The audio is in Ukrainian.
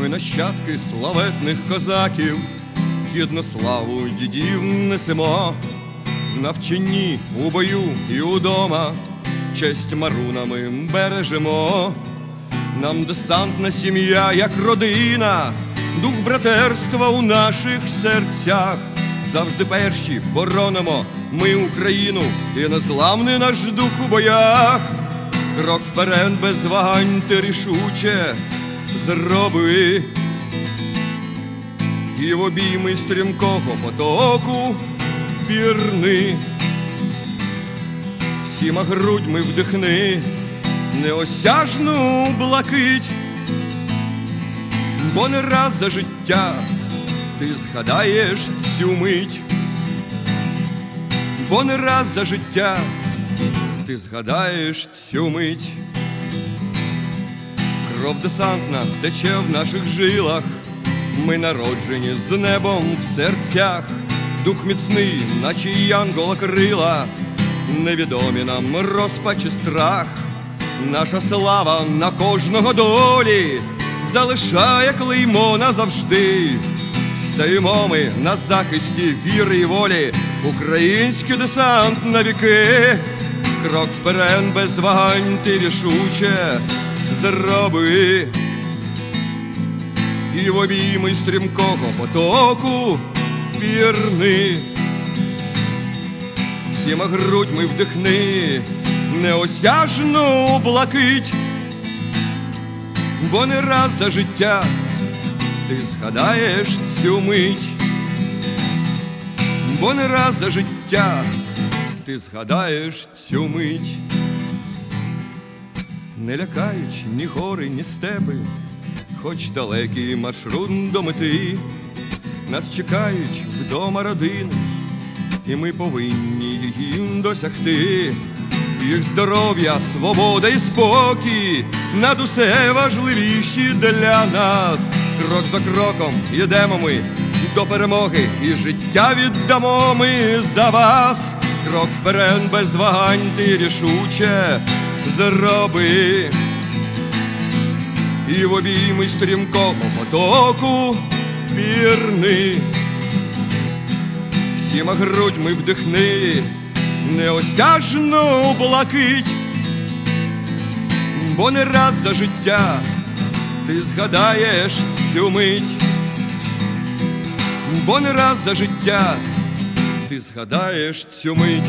Ми нащадки славетних козаків, гідну славу дідів несемо, в навчанні, у бою і удома, честь марунами бережемо. Нам десантна сім'я, як родина, дух братерства у наших серцях. Завжди перші боронимо ми Україну і незламний наш дух у боях. Крок вперед без вагань ти рішуче зроби. І в обійми стрімкого потоку пірни. Всіма грудьми вдихни неосяжну блакить, бо не раз за життя ти згадаєш цю мить, бо не раз за життя ти згадаєш цю мить. Кров десантна тече в наших жилах, ми народжені з небом в серцях, дух міцний, наче янгола крила, невідомі нам розпач і страх, наша слава на кожного долі. Залишає клеймо назавжди. Стоїмо ми на захисті віри і волі, український десант на віки, крок вперед без вагань ти рішуче зроби. І в обійми стрімкого потоку пірни. Всіма грудьми вдихни неосяжну блакить, бо не раз за життя ти згадаєш цю мить, бо не раз за життя ти згадаєш цю мить, не лякають ні гори, ні степи, хоч далекий маршрут до мети, нас чекають вдома родини, і ми повинні її досягти. Їх здоров'я, свобода і спокій над усе важливіші для нас. Крок за кроком йдемо ми до перемоги, і життя віддамо ми за вас. Крок вперед без вагань ти рішуче зроби. І в обійми стрімкого потоку пірни. Всіма грудьми вдихни неосяжну блакить, бо не раз за життя ти згадаєш цю мить, бо не раз за життя ти згадаєш цю мить.